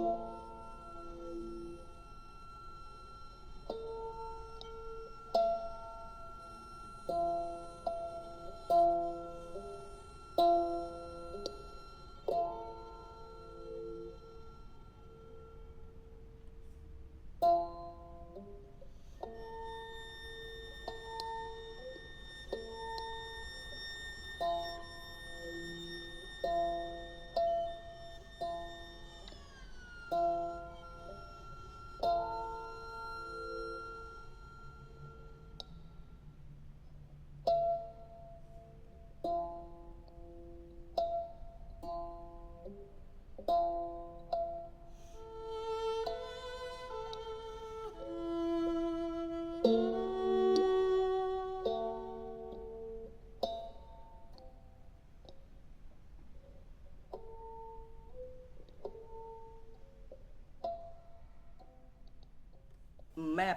แ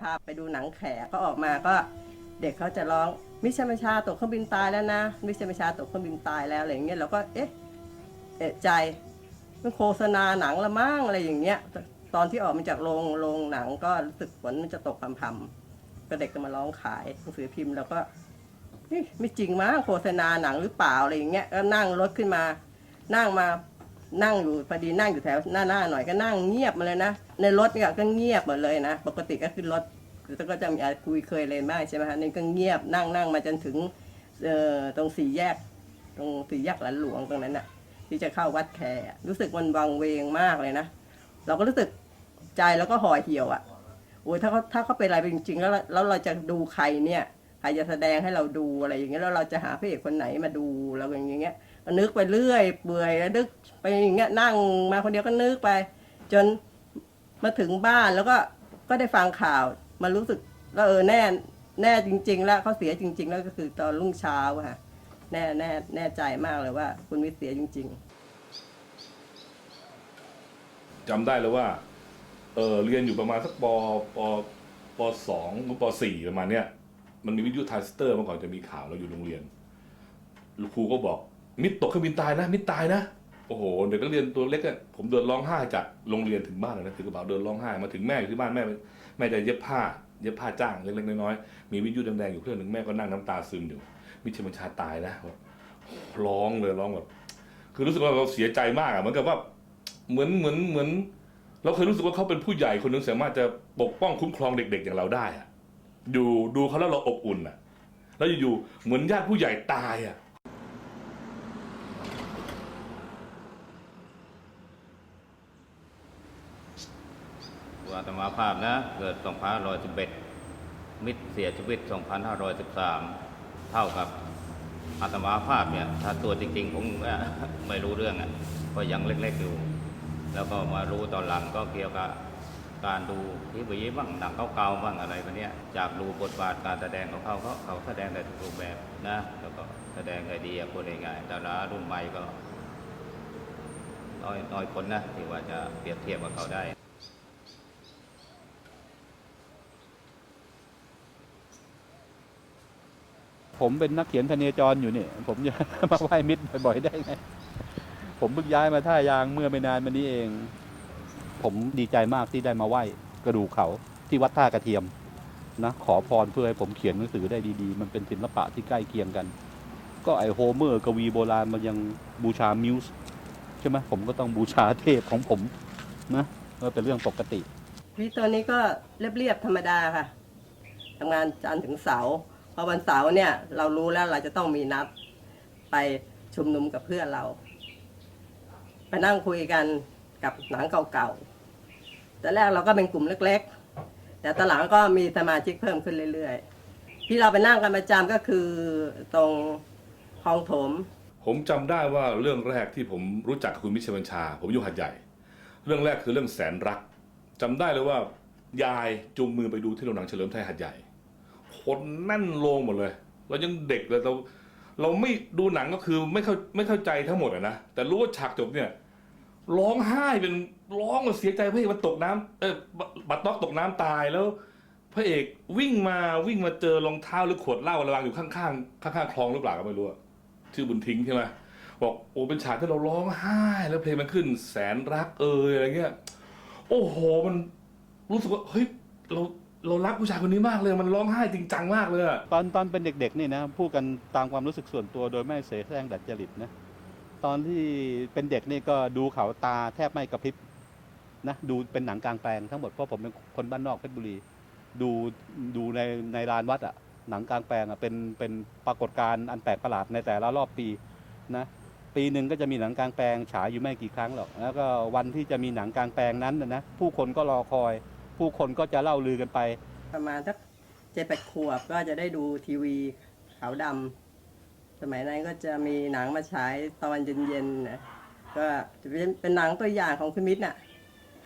ม่พไปดูหนังแขกก็ออกมาก็เด็กเขาจะร้องมิชมชาตกเครื่องบินตายแล้วนะมิชมชาตกเครื่องบินตายแล้วอะไรอย่างเงี้ยเราก็เอ๊ะเอะใจมันโฆษณาหนังละมั้งอะไรอย่างเงี้ย ตอนที่ออกมาจากโรงโรงหนังก็รู้สึกฝนมันจะตกพรำๆก็เด็กก็มาร้องขายหนังสือพิมพ์แล้วก็เอ๊ะไม่จริงมั้งโฆษณาหนังหรือเปล่าอะไรอย่างเงี้ยก็นั่งรถขึ้นมา นั่งมานั่งอยู่พอดีนั่งอยู่แถวหน้าหน้าหน่อยก็นั่งเงียบมาเลยนะ ในรถเนี่ยก็เงียบหมดเลยนะ ปกติก็ขึ้นรถก็จะมีคุยเคยเลยบ้างใช่ไหมฮะนี่ก็เงียบนั่งนั่งมาจนถึงเอ่อตรงสี่แยก ตรงสี่แยกหลันหลวงตรงนั้นน่ะ ที่จะเข้าวัดแคร์รู้สึกมันวังเวงมากเลยนะเราก็รู้สึกใจแล้วก็ห่อเหี่ยวอะโอ้ยถ้าเขาถ้าเขาเป็นอะไรจริงๆแล้วแล้วเราจะดูใครเนี่ยใครจะแสดงให้เราดูอะไรอย่างเงี้ยแล้วเราจะหาพระเอกคนไหนมาดูเราอย่างเงี้ยนึกไปเรื่อยเปื่อยแล้วนึกไปอย่างเงี้ยนั่งมาคนเดียวก็นึกไป จน มาถึงบ้านแล้วก็ก็ได้ฟังข่าวมารู้สึกว่าเออแน่แน่จริง ๆ แล้วเขาเสียจริง ๆ แล้วก็คือตอนรุ่งเช้าค่ะแน่แน่แน่ใจมากเลยว่า คุณวิทย์เสียจริงๆจำได้เลยว่า เออเรียนอยู่ประมาณสักปปปสองหรือปสี่ประมาณเนี้ย มันมีวิทยุทรานซิสเตอร์เมื่อก่อนจะมีข่าวเราอยู่โรงเรียนครูก็บอก มิดตกเครื่องบินตายนะ มิดตายนะ โอ้โหเด็กนักเรียนตัวเล็กอะผมเดินร้องไห้จากโรงเรียนถึงบ้านเลยนะถือกระเป๋าเดินร้องไห้มาถึงแม่อยู่ที่บ้านแม่แม่จะเย็บผ้าเย็บผ้าจ้างเล็กๆน้อยๆมีวิทยุแดงๆอยู่เครื่องหนึ่งแม่ก็นั่งน้ำตาซึมอยู่มิชบัญชาตายนะร้องเลยร้องแบบคือรู้สึกว่าเราเสียใจมากอะเหมือนกับว่าเหมือนเหมือนเหมือน เราเคยรู้สึกว่าเขาเป็นผู้ใหญ่คนหนึงสามารถจะปกป้องคุ้มครองเด็ก ๆ อย่างเราได้อะดูดูเขาแล้วเราอบอุ่นอะแล้วอยู่ๆเหมือนญาติผู้ใหญ่ตายอะ ตมาภาพนะ เกิด 2511 มิตรเสียชีวิต 2513 เท่ากับอาตมาภาพเนี่ย ถ้าตัวจริงๆผมไม่รู้เรื่องอะก็ยังเล็กๆอยู่ แล้วก็มารู้ตอนหลังก็เกี่ยวกับการดูทีวีบ้างหนังเก่าๆบ้างอะไรแบบนี้จากดูบทบาทการแสดงของเขาเขาเขาแสดงได้ทุกรูปแบบนะแล้วก็แสดงได้ดีอะพูดง่ายๆดารารุ่นใหม่ก็น้อยน้อยคนนะที่ว่าจะเปรียบเทียบกับเขาได้ ผมเป็นนักเขียนพเนจรอยู่นี่ ผมจะมาไหว้มิตรบ่อยๆได้ไง ผมเพิ่งย้ายมาท่ายางเมื่อไม่นานมานี้เอง ผมดีใจมากที่ได้มาไหว้กระดูกเขาที่วัดท่ากระเทียมนะขอพรเพื่อให้ผมเขียนหนังสือได้ดีๆ มันเป็นศิลปะที่ใกล้เคียงกัน ก็ไอโฮเมอร์กวีโบราณมันยังบูชามิวส์ใช่ไหมผมก็ต้องบูชาเทพของผมนะก็เป็นเรื่องปกติพี่ตัวนี้ก็เรียบๆธรรมดาค่ะทำงานจันทร์ถึงเสาร์ พอวันเสาร์เนี่ยเรารู้แล้วเราจะต้องมีนัดไปชุมนุมกับเพื่อนเรา ไปนั่งคุยกันกับหนังเก่าๆแต่แรกเราก็เป็นกลุ่มเล็กๆ แต่ตอนหลังก็มีสมาชิกเพิ่มขึ้นเรื่อยๆ ที่เราไปนั่งกันประจำก็คือตรงคลองถม ผมจำได้ว่าเรื่องแรกที่ผมรู้จักกับคุณมิชบัญชา ผมอยู่หัดใหญ่ เรื่องแรกคือเรื่องแสนรักจำได้เลยว่ายายจูงมือไปดูที่โรงหนังเฉลิมไทยหัดใหญ่ คนแน่นโรงหมดเลย เรายังเด็กเลยเราเราไม่ดูหนังก็คือไม่เข้าไม่เข้าใจทั้งหมดอะนะแต่รู้ว่าฉากจบเนี่ยร้องไห้เป็นร้องเสียใจพระเอกมันตกน้ำเออบัตรต๊อกตกน้ำตายแล้ว พระเอกวิ่งมาวิ่งมาเจอรองเท้าหรือขวดเหล้าอะไรวางอยู่ข้างๆข้างๆคลองหรือเปล่าก็ไม่รู้ชื่อบุญทิ้งใช่ไหมบอกโอ้เป็นฉากที่เราร้องไห้แล้วเพลงมันขึ้นแสนรักเอยอะไรเงี้ย โอ้โหมันรู้สึกว่าเฮ้ยเรา เรารักผู้ชายคนนี้มากเลย มันร้องไห้จริงจังมากเลยอะตอนตอนเป็นเด็กๆนี่นะพูดกันตามความรู้สึกส่วนตัวโดยไม่เสแสร้งดัดจริตนะตอนที่เป็นเด็กนี่ก็ดูเขาตาแทบไม่กระพริบนะดูเป็นหนังกลางแปลงทั้งหมดเพราะผมเป็นคนบ้านนอกเพชรบุรี ดูดูในในลานวัดอะหนังกลางแปลงอะเป็นเป็นปรากฏการณ์อันแปลกประหลาดในแต่ละรอบปีนะปีหนึ่งก็จะมีหนังกลางแปลงฉายอยู่ไม่กี่ครั้งหรอกแล้วก็วันที่จะมีหนังกลางแปลงนั้นนะนะผู้คนก็รอคอย ผู้คนก็จะเล่าลือกันไป ประมาณสักเจ็ดแปดขวบก็จะได้ดูทีวีขาวดำสมัยนั้นก็จะมีหนังมาฉายตอนเย็นๆนะก็จะเป็นเป็นหนังตัวอย่างของคุณมิตรน่ะ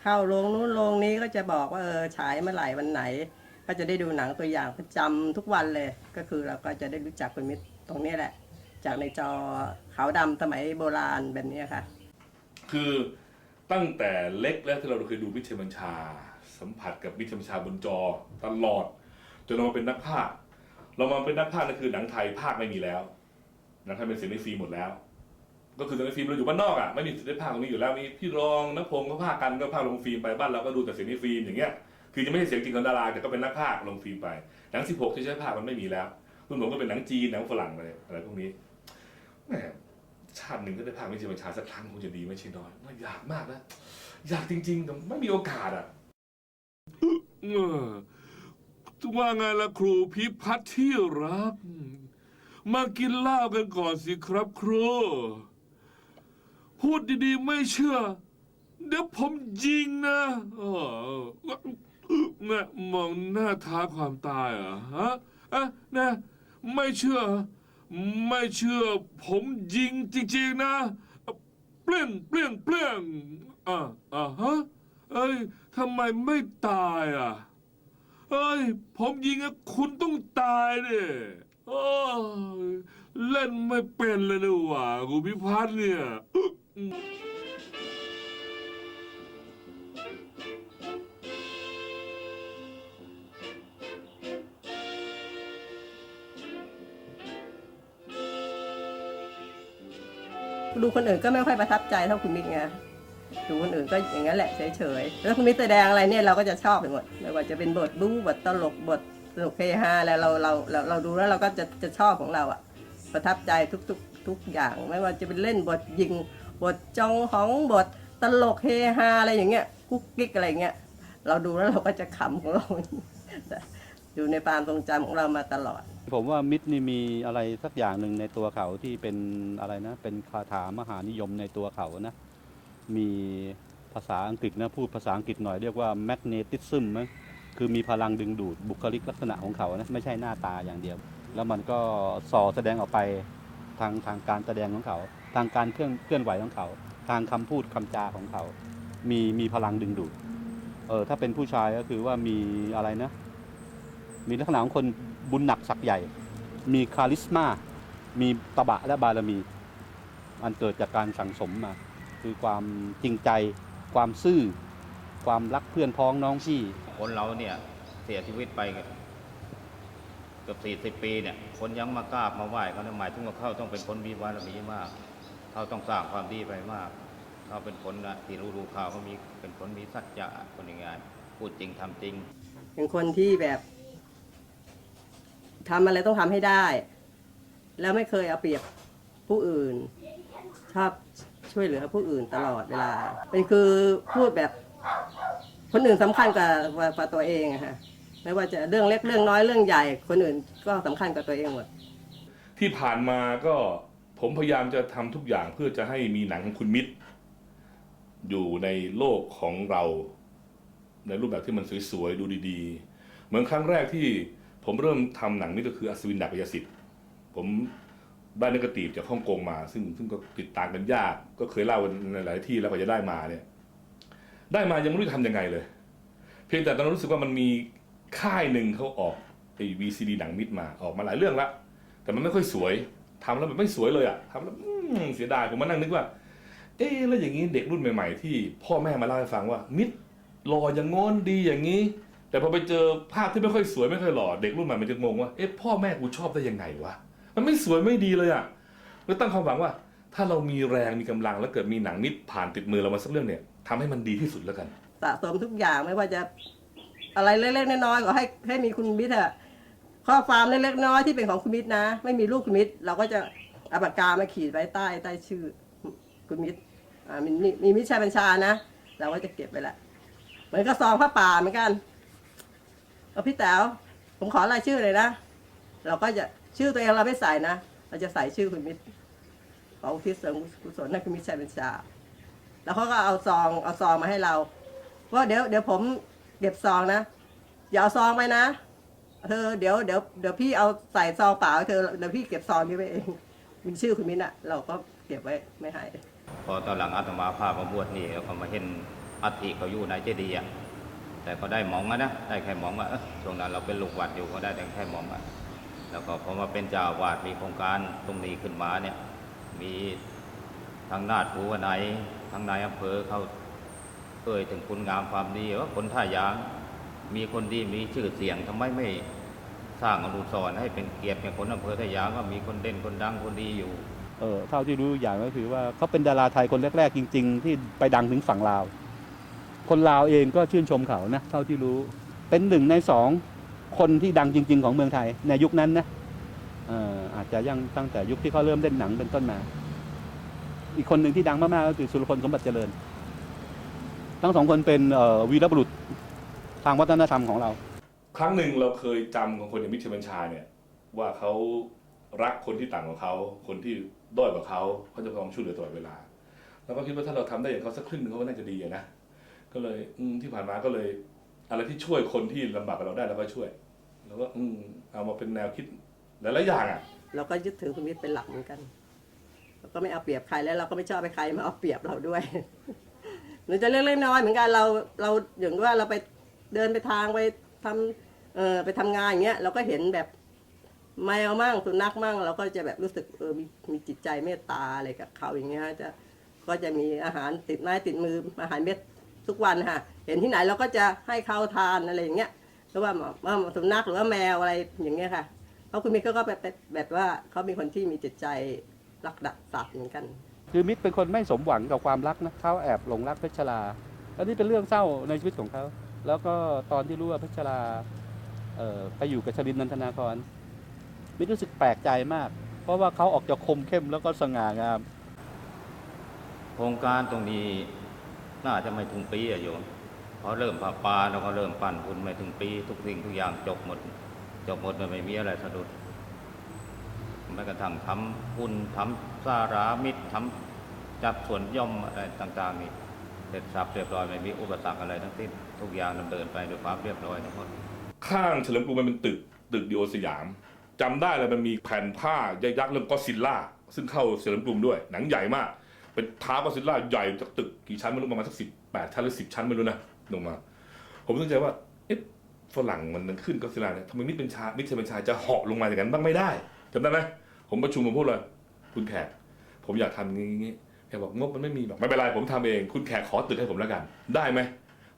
เข้าโรงนู้นโรงนี้ก็จะบอกว่าเออฉายเมื่อไหร่วันไหน ก็จะได้ดูหนังตัวอย่างประจำทุกวันเลย ก็คือเราก็จะได้รู้จักคุณมิตรตรงนี้แหละ จากในจอขาวดำสมัยโบราณแบบนี้ค่ะ คือตั้งแต่เล็กแล้วที่เราเคยดูมิตรชัยบัญชา สัมผัสกับมิชัยบัญชาบนจอตลอด จนเรามาเป็นนักพากย์เรามาเป็นนักพากย์นั่นคือหนังไทยภาคไม่มีแล้วหนังไทยเป็นเสียงในฟิล์มหมดแล้ว ก็คือเสียงในฟิล์มเราอยู่บ้านนอกอะไม่มีสิทธิ์ได้ภาคตรงนี้อยู่แล้วมีพี่รองนักพงศ์ก็ภาคกันก็ภาคลงฟิล์มไปบ้านเราก็ดูแต่เสียงในฟิล์มอย่างเงี้ยคือจะไม่ใช่เสียงจริงของดาราแต่ก็เป็นนักพากย์ลงฟิล์มไปหนัง 16 ที่ใช้ภาคมันไม่มีแล้วรุ่นผมก็เป็นหนังจีนหนังฝรั่งอะไรอะไรพวกนี้แหมชาติหนึ่งก็ได้ภาควิจารบัญชาสักครั้งคงจะดีไม่ใช่น้อยอยากมากนะอยากจริงๆแต่ไม่มีโอกาสอะ เออว่าไงล่ะครูพิพัฒน์ที่รัก มากินเหล้ากันก่อนสิครับครู พูดดีๆไม่เชื่อ เดี๋ยวผมยิงนะเออแม่มองหน้าท้าความตายเหรอะฮะอะนะ ไม่เชื่อ ไม่เชื่อ ผมยิงจริง ๆ นะ เปลี่ยงเปลี่ยงเปลี่ยงอ่าอ่าฮะ เอ้ยทำไมไม่ตายอะ เอ้ย ผมยิงอะคุณต้องตายเนี่ยโอ้ยเล่นไม่เป็นเลยนี่หว่ากูพิพัฒน์เนี่ย ดูคนอื่นก็ไม่ค่อยประทับใจเท่าคุณมิตรไง ดูคนอื่นก็อย่างนั้นแหละเฉยๆ แล้วคุณมิตรแสดงอะไรเนี่ยเราก็จะชอบไปหมด ไม่ว่าจะเป็นบทบู๊บทตลกบทสนุกเฮฮาแล้วเราเราเราเราดูแล้วเราก็จะจะชอบของเราอะประทับใจทุกทุกทุกอย่าง ไม่ว่าจะเป็นเล่นบทยิง บทจองของบทตลกเฮฮาอะไรอย่างเงี้ยกุ๊กกิ๊กอะไรเงี้ยเราดูแล้วเราก็จะขำของเราอยู่ในความทรงจำของเรามาตลอด ผมว่ามิตรนี่มีอะไรสักอย่างหนึ่งในตัวเขาที่เป็นอะไรนะ เป็นคาถามหานิยมในตัวเขานะ มีภาษาอังกฤษนะพูดภาษาอังกฤษหน่อยเรียกว่า magnetism มั้งคือมีพลังดึงดูดบุคลิกลักษณะของเขานะไม่ใช่หน้าตาอย่างเดียว แล้วมันก็ส่อแสดงออกไปทางทางการแสดงของเขา ทางการเคลื่อนเคลื่อนไหวของเขา ทางคำพูดคำจาของเขา มีมีพลังดึงดูดเออถ้าเป็นผู้ชายก็คือว่ามีอะไรนะ มีลักษณะของคนบุญหนักสักใหญ่ มีคาลิสมา มีตบะและบารมี อันเกิดจากการสั่งสมมา คือความจริงใจ ความซื่อ ความรักเพื่อนพ้องน้องพี่ คนเราเนี่ยเสียชีวิตไปเกือบสี่สิบปีเนี่ย คนยังมากราบมาไหว้เขาเนี่ยหมายถึงว่าเขาต้องเป็นคนมีบารมีมาก เขาต้องสร้างความดีไปมาก เขาเป็นคนนะที่รู้รู้ข่าวเขามีเป็นคนมีสัจจะคนยังไงพูดจริงทำจริงเป็นคนที่แบบทำอะไรต้องทำให้ได้ แล้วไม่เคยเอาเปรียบผู้อื่น ชอบ ช่วยเหลือผู้อื่นตลอดเวลา เป็นคือพูดแบบคนอื่นสำคัญกว่าตัวเองอะฮะไม่ว่าจะเรื่องเล็กเรื่องน้อยเรื่องใหญ่ คนอื่นก็สำคัญกว่าตัวเองหมดที่ผ่านมาก็ผมพยายามจะทำทุกอย่างเพื่อจะให้มีหนังของคุณมิตร อยู่ในโลกของเรา ในรูปแบบที่มันสวยๆดูดีๆ เหมือนครั้งแรกที่ผมเริ่มทำหนังนี่ก็คืออัศวินดาบยสิทธิ์ผม ได้นกตีบจากฮ่องกงมา ซึ่งซึ่งก็ติดตามกันยาก ก็เคยเล่าในหลายที่แล้วกว่าจะได้มาเนี่ย ได้มายังไม่รู้จะทำยังไงเลย เพียงแต่ตอนนั้นรู้สึกว่ามันมีค่ายหนึ่งเขาออกไอ้ VCD หนังมิตรมาออกมาหลายเรื่องละแต่มันไม่ค่อยสวยทำแล้วมันไม่สวยเลยอะทำแล้วอืมเสียดายผมมานั่งนึกว่า เอ๊ะแล้วอย่างนี้เด็กรุ่นใหม่ ๆ ที่พ่อแม่มาเล่าให้ฟังว่ามิตรหล่ออย่างงอนดีอย่างนี้ แต่พอไปเจอภาพที่ไม่ค่อยสวยไม่ค่อยหล่อเด็กรุ่นใหม่มันจะงงว่าเอ๊ะพ่อแม่กูชอบได้ยังไงวะ มันไม่สวยไม่ดีเลยอะแล้วตั้งความหวังว่า ถ้าเรามีแรงมีกำลังแล้วเกิดมีหนังนิดผ่านติดมือเรามาสักเรื่องเนี่ยทำให้มันดีที่สุดแล้วกัน สะสมทุกอย่างไม่ว่าจะ อะไรเล็กๆน้อยๆก็ให้ให้มีคุณมิตรอะข้อความเล็กๆน้อยที่เป็นของคุณมิตรนะ ไม่มีรูปคุณมิตรเราก็จะเอาปากกามาขีดไว้ใต้ใต้ชื่อคุณมิตรอ่ามีมีมิตรชายบัญชานะเราก็จะเก็บไว้ละเหมือนกับซองผ้าป่าเหมือนกันเอาพี่แต๋วผมขอรายชื่อเลยนะ เราก็จะ ชื่อตัวเองเราไม่ใส่นะ เราจะใส่ชื่อคุณมิตรของอุทิศส่วนกุศลนั่นคือมิตรชายบัญชา แล้วเขาก็เอาซองเอาซองมาให้เราว่าเดี๋ยวเดี๋ยวผมเก็บซองนะอย่าเอาซองไปนะเธอเดี๋ยวเดี๋ยวเดี๋ยวพี่เอาใส่ซองเปล่าเธอเดี๋ยวพี่เก็บซองนี้ไว้เองมีชื่อคุณมิ้นอะเราก็เก็บไว้ไม่ให้พอตอนหลังอาตมาภาพมาบวชนี่แล้วก็มาเห็นอัฐิเขาอยู่ในเจดีย์อะแต่ก็ได้หมองอะนะได้แค่หมองอะช่วงนั้นเราเป็นลูกวัดอยู่ก็ได้แต่แค่หมองอะ แล้วก็พอมาเป็นเจ้าวาดมีโครงการตรงนี้ขึ้นมาเนี่ย มีทางนาดภูวไหนทางนายอำเภอเขาเอ่ยถึงคุณงามความดีว่าคนท่ายางมีคนดีมีชื่อเสียงทำไมไม่สร้างอนุสรณ์ให้เป็นเกียรติแก่คนอำเภอท่ายางก็มีคนเด่นคนดังคนดีอยู่เออเท่าที่รู้อย่างก็คือว่าเขาเป็นดาราไทยคนแรก ๆ จริง ๆ ที่ไปดังถึงฝั่งลาว คนลาวเองก็ชื่นชมเขานะเท่าที่รู้เป็นหนึ่งในสอง คนที่ดังจริง ๆ ของเมืองไทย ในยุคนั้นนะอาจจะยังตั้งแต่ยุคที่เขาเริ่มเล่นหนังเป็นต้นมา อีกคนหนึ่งที่ดังมากๆก็คือสุรพลสมบัติเจริญ ทั้งสองคนเป็นวีรบุรุษทางวัฒนธรรมของเรา ครั้งหนึ่งเราเคยจำของคนอย่างมิชบัญชาเนี่ย ว่าเขารักคนที่ต่างกว่าเขา คนที่ด้อยกว่าเขาเขาจะพร้อมช่วยเหลือตลอดเวลา แล้วก็คิดว่าถ้าเราทำได้อย่างเขาสักครึ่งหนึ่งเขาก็น่าจะดีนะก็เลยที่ผ่านมาก็เลย อะไรที่ช่วยคนที่ลำบากกับเราได้เราก็ช่วย แล้วก็อืมเอามาเป็นแนวคิดหลายๆอย่างอะ เราก็ยึดถือคุณมิตรเป็นหลักเหมือนกันเราก็ไม่เอาเปรียบใครแล้วเราก็ไม่ชอบไปใครมาเอาเปรียบเราด้วย หรือจะเล็กน้อยเหมือนกันเราเราอย่างว่าเราไปเดินไปทางไปทำเออไปทำงานอย่างเงี้ยเราก็เห็นแบบแมวมั่งสุนัขมั่งเราก็จะแบบรู้สึกเออมีมีจิตใจเมตตาอะไรกับเขาอย่างเงี้ยจะก็จะมีอาหารติดไม้ติดมืออาหารเม็ดทุกวันค่ะ เห็นที่ไหนเราก็จะให้เขาทานอะไรอย่างเงี้ยหรือว่าว่าสุนัขหรือว่าแมวอะไรอย่างเงี้ยค่ะเพราะคุณมิตรเขาก็แบบแบบว่าเขาเป็นคนที่มีจิตใจรักดักสัตว์เหมือนกัน คือมิตรเป็นคนไม่สมหวังกับความรักนะเขาแอบหลงรักเพชรลาแล้วนี่เป็นเรื่องเศร้าในชีวิตของเขาแล้วก็ตอนที่รู้ว่าเพชรลาเอ่อไปอยู่กับชลินนันทนาครมิตรรู้สึกแปลกใจมาก เพราะว่าเขาออกจากคมเข้มแล้วก็สง่างามโครงการตรงนี้น่าจะไม่ถึงปีอะโยม พอเริ่มผ่าปลาเราก็เริ่มปั่นคุณไม่ถึงปีทุกสิ่งทุกอย่างจบหมด จบหมดเลยไม่มีอะไรสะดุดแม้กระทั่งทำหุ่นทำสารามิตรทำจัดส่วนย่อมอะไรต่าง ๆ นี่เสร็จสับเรียบร้อยไม่มีอุปสรรคอะไรทั้งสิ้นทุกอย่างดำเนินไปด้วยความเรียบร้อยทั้งหมดข้างเฉลิมกรุงมันเป็นตึกตึกดีโอสยามจำได้เลยมันมีแผ่นผ้ายักษ์เรื่องก็ซิลล่าซึ่งเข้าเฉลิมกรุงด้วย หนังใหญ่มาก เป็นท้าก็ซิลล่าใหญ่จากตึกกี่ชั้นไม่รู้ประมาณสักสิบแปดชั้นหรือสิบชั้นไม่รู้นะ ลงมา ผมตั้งใจว่า เอ๊ะฝรั่งมันขึ้นก็ซิลาเนี่ยทำไมมิตรเป็นชามิตรเป็นชาจะเหาะลงมาอย่างนั้นบ้างไม่ได้จำได้ไหมผมประชุมผมพูดเลยคุณแขกผมอยากทำงี้งี้แขกบอกงบมันไม่มีบอกไม่เป็นไรผมทำเอง คุณแขกขอตึกให้ผมแล้วกัน ได้ไหม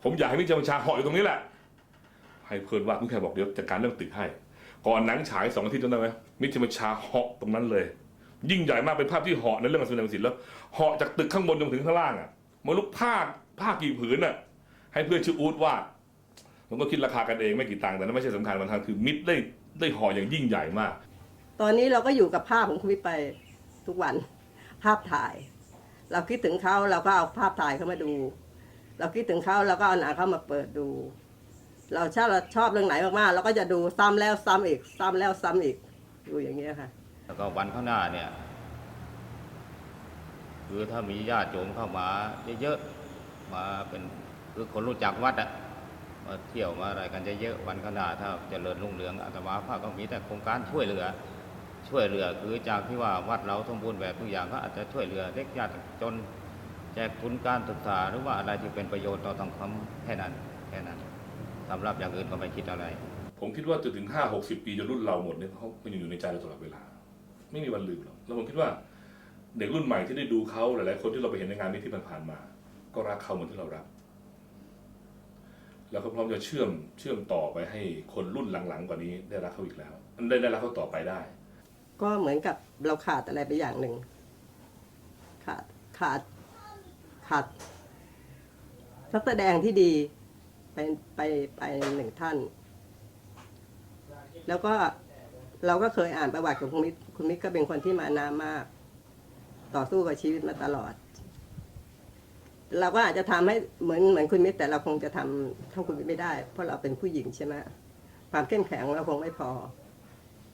ผมอยากให้มิตรเป็นชาเหาะอยู่ตรงนี้แหละให้เพื่อนว่าคุณแขกบอกเดี๋ยวจัดการเรื่องตึกให้ ก่อนหนังฉายสองอาทิตย์จำได้ไหมมิตรชาเหาะตรงนั้นเลย ยิ่งใหญ่มากเป็นภาพที่เหาะในเรื่องการแสดงศิลป์แล้วเหาะจากตึกข้างบนจนถึงข้างล่างอะมาลุกผ้าผ้ากี่ผืนอะ ให้เพื่อนชื่ออูดวาดผมก็คิดราคากันเองไม่กี่ตังค์แต่นั่นไม่ใช่สำคัญมันทางคือมิตรได้ได้เหาะอย่างยิ่งใหญ่มาก ตอนนี้เราก็อยู่กับภาพของคุณมิตรไปทุกวัน ภาพถ่าย เราคิดถึงเขาเราก็เอาภาพถ่ายเข้ามาดู เราคิดถึงเขาเราก็เอาหนังเข้ามาเปิดดู เราชอบเราชอบเรื่องไหนมากๆเราก็จะดูซ้ำแล้วซ้ำอีก ซ้ำแล้วซ้ำอีกดูอย่างเงี้ยค่ะ แล้วก็วันข้างหน้าเนี่ย คือถ้ามีญาติโยมเข้ามาเยอะๆมาเป็น คือคนรู้จักวัดอะมาเที่ยวมาอะไรกันเยอะๆวันข้างหน้าถ้าเจริญรุ่งเรืองอาตมาภาพก็มีแต่โครงการช่วยเหลือ ช่วยเหลือคือจากที่ว่าวัดเราสมบูรณ์แบบทุกอย่างก็อาจจะช่วยเหลือเด็กยากจนแจกทุนการศึกษาหรือว่าอะไรที่เป็นประโยชน์ต่อสังคมแค่นั้นแค่นั้นสำหรับอย่างอื่นก็ไม่คิดอะไร ผมคิดว่าจนถึงห้าหกสิบปีจนรุ่นเราหมดเนี่ยเขามันอยู่ในใจเราตลอดเวลา ไม่มีวันลืมหรอกแล้วผมคิดว่าเด็กรุ่นใหม่ที่ได้ดูเขาหลายๆคนที่เราไปเห็นในงานนี้ที่ผ่านๆมา ก็รักเขาเหมือนที่เรารัก แล้วก็พร้อมจะเชื่อมเชื่อมต่อไปให้คนรุ่นหลังๆ กว่านี้ได้รักเขาอีกแล้วได้ได้รักเขาต่อไปได้ ก็เหมือนกับเราขาดอะไรไปอย่างหนึ่ง ขาดขาดขาดนักแสดงที่ดีไปไปไปหนึ่งท่าน แล้วก็เราก็เคยอ่านประวัติของคุณมิตรคุณมิตรก็เป็นคนที่มานะมาก ต่อสู้กับชีวิตมาตลอด เราก็อาจจะทำให้เหมือนเหมือนคุณมิตรแต่เราคงจะทำเท่าคุณมิตรไม่ได้ เพราะเราเป็นผู้หญิงใช่ไหมความเข้มแข็งเราคงไม่พอ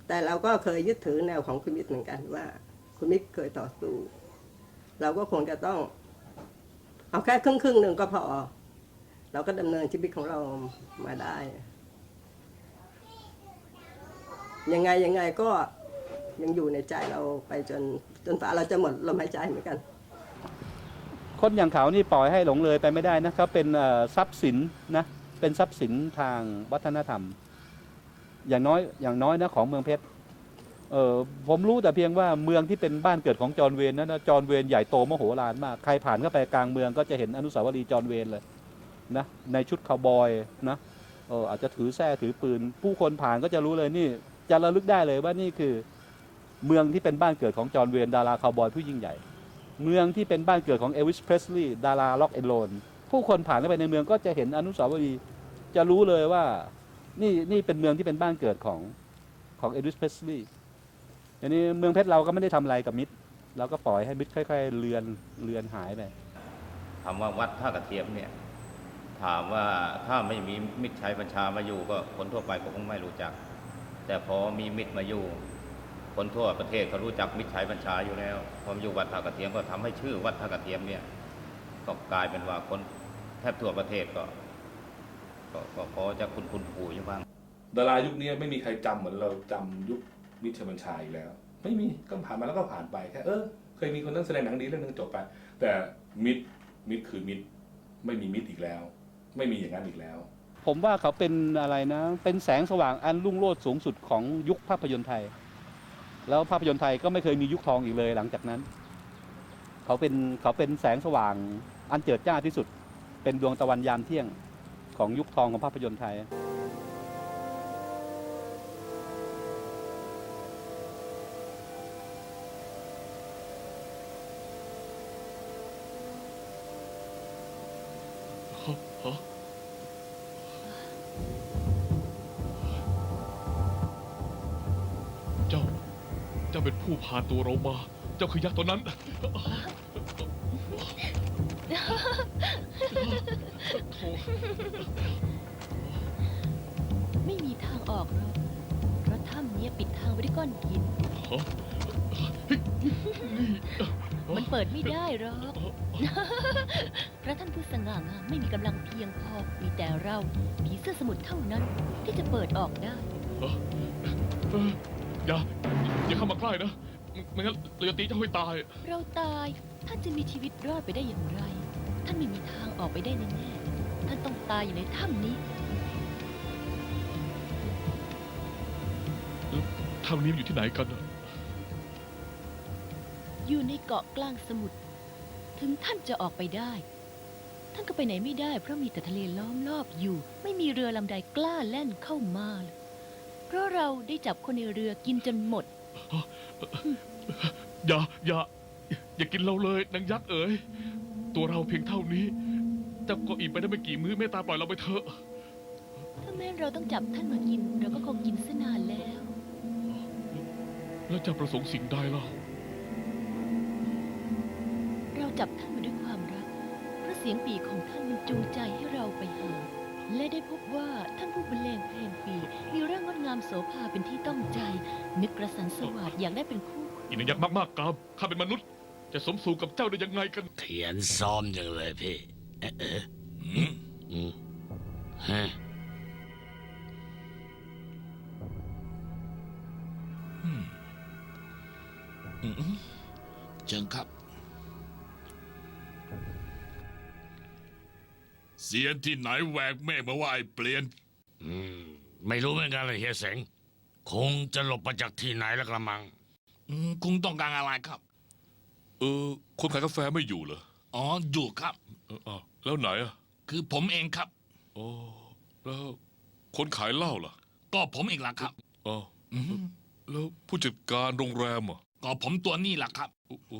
แต่เราก็เคยยึดถือแนวของคุณมิตรเหมือนกันว่า คุณมิตรเคยต่อสู้ เราก็คงจะต้อง เอาแค่ครึ่งครึ่งหนึ่งก็พอ เราก็ดำเนินชีวิตของเรามาได้ ยังไงยังไงก็ยังอยู่ในใจเราไปจนจนฝ่าเราจะหมดลมหายใจเหมือนกัน คนอย่างเขานี่ปล่อยให้หลงเลยไปไม่ได้นะเขาเป็นทรัพย์สินนะเป็นทรัพย์สินทางวัฒนธรรม อย่างน้อยอย่างน้อยนะของเมืองเพชรเออผมรู้แต่เพียงว่าเมืองที่เป็นบ้านเกิดของจอห์นเวนนั้นจอห์นเวนใหญ่โตมโหฬารมาก ใครผ่านเข้าไปกลางเมืองก็จะเห็นอนุสาวรีย์จอห์นเวนเลยนะในชุดคาวบอยนะเอออาจจะถือแส้ถือปืน ผู้คนผ่านก็จะรู้เลยนี่ จะระลึกได้เลยว่านี่คือเมืองที่เป็นบ้านเกิดของจอห์นเวนดาราคาวบอยผู้ยิ่งใหญ่ เมืองที่เป็นบ้านเกิดของเอวิสเพรสลีย์ดาราล็อกเอนโลนผู้คนผ่านเข้าไปในเมืองก็จะเห็นอนุสาวรีย์จะรู้เลยว่านี่นี่เป็นเมืองที่เป็นบ้านเกิดของของเอวิสเพรสลีย์อันนี้เมืองเพชรเราก็ไม่ได้ทำอะไรกับมิตรเราก็ปล่อยให้มิตรค่อย ๆ เลือนเลือนหายไปคำว่าวัดท่ากระเทียมเนี่ยถามว่าถ้าไม่มีมิตรชัยบัญชามาอยู่ก็คนทั่วไปก็คงไม่รู้จัก แต่พอมีมิตรมาอยู่ คนทั่วประเทศเขารู้จักมิตรชัยบัญชาอยู่แล้วพอมาอยู่วัดท่ากระเทียมก็ทำให้ชื่อวัดท่ากระเทียมเนี่ยก็กลายเป็นว่าคนแทบทั่วประเทศก็ ก็ก็พอจะคุณคุณปู่อยู่บ้างดารายุคนี้ไม่มีใครจำเหมือนเราจำยุคมิตรชัยบัญชาอีกแล้ว ไม่มีก็ผ่านมาแล้วก็ผ่านไปแค่เออเคยมีคนนั้นแสดงหนังดีเรื่องนึงจบไป แต่มิตรมิตรคือมิตรไม่มีมิตรอีกแล้ว ไม่มีอย่างนั้นอีกแล้ว ผมว่าเขาเป็นอะไรนะ เป็นแสงสว่างอันรุ่งโรจน์สูงสุดของยุคภาพยนตร์ไทย แล้วภาพยนตร์ไทยก็ไม่เคยมียุคทองอีกเลยหลังจากนั้น เขาเป็นเขาเป็นแสงสว่างอันเจิดจ้าที่สุด เป็นดวงตะวันยามเที่ยงของยุคทองของภาพยนตร์ไทย จ้าเป็นผู้พาตัวเรามา เจ้าคือยักษ์ตัวนั้นไม่มีทางออกหรอกเพราะถ้ำเนี้ยปิดทางไว้ด้วยก้อนหินมันเปิดไม่ได้หรอกพระท่านผู้สง่างามไม่มีกำลังเพียงพอ มีแต่เราผีเสื้อสมุทรเท่านั้น ที่จะเปิดออกได้อ ย่า อย่าเข้ามาใกล้นะไม่งั้นเราจะตีเจ้าให้ตาย เราตาย ท่านจะมีชีวิตรอดไปได้อย่างไร ท่านไม่มีทางออกไปได้แน่ๆท่านต้องตายอยู่ในถ้ำนี้ ทางนี้มันอยู่ที่ไหนกันน่ะอยู่ในเกาะกลางสมุทร ถึงท่านจะออกไปได้ ท่านก็ไปไหนไม่ได้เพราะมีแต่ทะเลล้อมรอบอยู่ ไม่มีเรือลำใดกล้าแล่นเข้ามาเลย เพราะเราได้จับคนในเรือกินจนหมด อย่าอย่าอย่ากินเราเลยนางยักษ์เอ๋ยตัวเราเพียงเท่านี้เจ้าก็อิ่มไปได้ไม่กี่มื้อเมตตาปล่อยเราไปเถอะ ถ้าแม้เราต้องจับท่านมากิน เราก็คงกินซะนานแล้ว แล้วเจะประสงค์สิ่งใดเล่าเราจับท่านมาด้วยความรักเพราะเสียงปีของท่านมันจูงใจให้เราไปหา และได้พบว่าท่านผู้บรรเลงเพลงปีมีร่างงดงามโสภาเป็นที่ต้องใจ นึกกระสันสวัสดอยากได้เป็นคู่อีนางยักษ์มากๆกามข้าเป็นมนุษย์ จะสมสู่กับเจ้าได้ยังไงกัน เขียนซ้อมจังเลยพี่เอ๊ะเอ๊ะอืมฮะเชิญครับ เสียนที่ไหนแหวกเมฆมาว่าไอ้เปลี่ยน อืม ไม่รู้เหมือนกันเลยเฮียเสงคงจะหลบมาจากที่ไหนแล้วกระมัง อืมคุณต้องการอะไรครับ เออ คนขายกาแฟไม่อยู่เหรออ๋อ อยู่ครับ เอออ้าวแล้วไหนอะคือผมเองครับ อ๋อแล้วคนขายเหล้าล่ะก็ผมเองล่ะครับ อ๋ออืมแล้วผู้จัดการโรงแรมอะก็ผมตัวนี่ล่ะครับ โอ้โห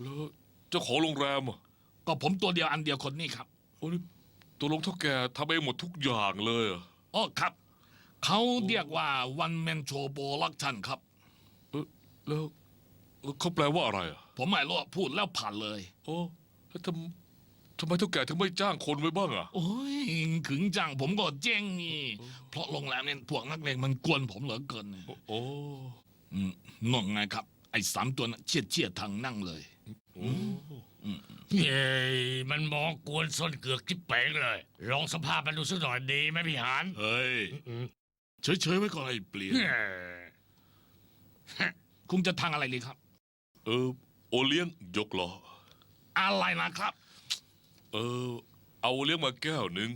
แล้วเจ้าของโรงแรมอะก็ผมตัวเดียวอันเดียวคนนี้ครับ โอ้นี่ ตัวลงเท่าแกทำเองหมดทุกอย่างเลยเหรออ๋อครับ เขาเรียกว่าวันแมนโชโปรลักชันครับ เออแล้วแล้วเขาแปลว่าอะไรอะผมไม่รู้อะพูดแล้วผ่านเลย โอ้แล้วทำทำไมเท่าแกถึงไม่จ้างคนไว้บ้างอะ โอ้ยขึงจังผมก็เจ๊งนี่ เพราะโรงแรมเนี่ยพวกนักเลงมันกวนผมเหลือเกินเนี่ยโอ้โอ้อืมงงไงครับ ไอ้สามตัวนั้นเชียดเชียดทางนั่งเลย โอ้ เย้มันมองกวนส้นเกือกที่เป๋งเลย ลองสภาพมันดูสักหน่อยดีไหมพี่หานเฮ้ยเฉยๆไว้ก่อนไอ้เปลี่ยน คุณจะทางอะไรเลยครับ เออ โอเลี้ยงยกล้อ อะไรนะครับ เออ เอาเลี้ยงมาแก้วหนึ่ง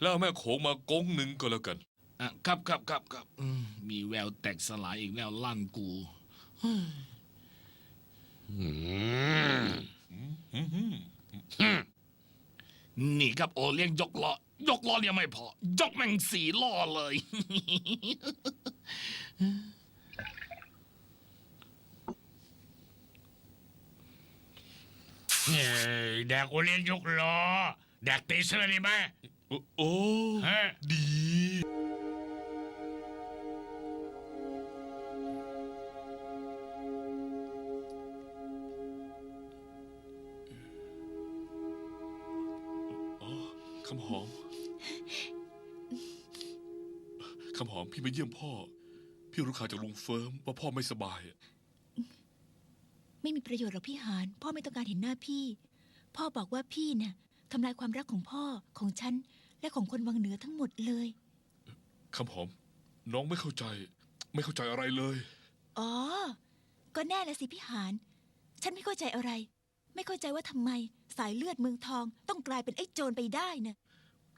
แล้วเอาแม่โขงมาก้งหนึ่งก็แล้วกันอะครับครับครับครับอืมมีแววแตกสลายอีกแววลั่นกูอืม นี่ครับโอเลี้ยงยกล้อยกล้อเนี่ยไม่พอ ยกแม่งสี่ล้อเลย เฮ้ยแดกโอเลี้ยงยกล้อแดกตีเสื้อดีไหมโอ้โอ้ฮะ ดี คำหอม คำหอมพี่มาเยี่ยมพ่อ พี่รู้ข่าวจากลุงเฟิร์มว่าพ่อไม่สบายอะไม่มีประโยชน์หรอกพี่หาน พ่อไม่ต้องการเห็นหน้าพี่ พ่อบอกว่าพี่น่ะทำลายความรักของพ่อของฉัน และของคนวังเหนือทั้งหมดเลย คำหอม น้องไม่เข้าใจ ไม่เข้าใจอะไรเลย อ๋อ ก็แน่ละสิพี่หาน ฉันไม่เข้าใจอะไร ไม่เข้าใจว่าทำไม สายเลือดเมืองทองต้องกลายเป็นไอ้โจรไปได้นะ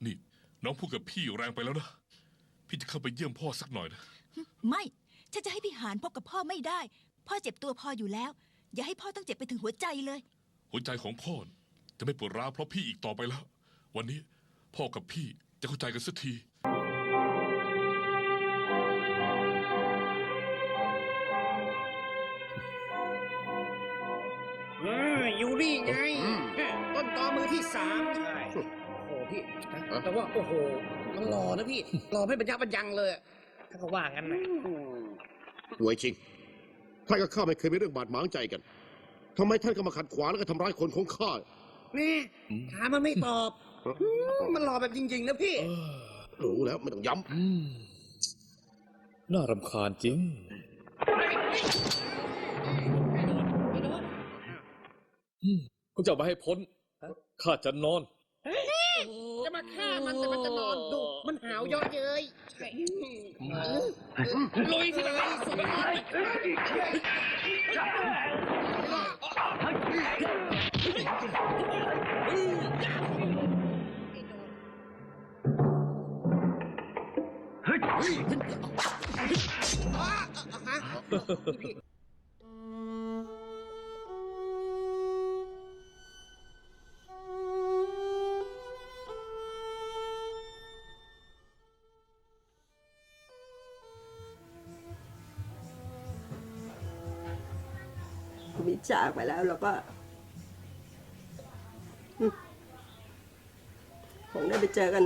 นี่ น้องพูดกับพี่แรงไปแล้วนะ พี่จะเข้าไปเยี่ยมพ่อสักหน่อยนะไม่ ฉันจะให้พี่หานพบกับพ่อไม่ได้ พ่อเจ็บตัวพออยู่แล้ว อย่าให้พ่อต้องเจ็บไปถึงหัวใจเลย หัวใจของพ่อจะไม่ปวดร้าวเพราะพี่อีกต่อไปแล้ว วันนี้พ่อกับพี่จะเข้าใจกันสักที นี่ไงต้นตอมือที่สามใช่โอ้โหพี่แต่ว่าโอ้โหมันหล่อนะพี่หล่อไม่บรรยับบรรยังเลยอะถ้าเขาว่างั้นนะรวยจริงท่านกับข้าไม่เคยมีเรื่องบาดหมางใจกันทำไมท่านก็มาขัดขวางแล้วก็ทำร้ายคนของข้า นี่ถามมันไม่ตอบอืมมันหล่อแบบจริง ๆ นะพี่รู้แล้วไม่ต้องย้น่ารำคาญจริง คุณจะเอามาให้พ้นข้าจะนอน จะมาฆ่ามันแต่มันจะนอนดุมันหาวเยอะเย้ยใช่ลุยสิไปสุดยอด มิจากไปแล้วเราก็อืมคงได้ไปเจอกัน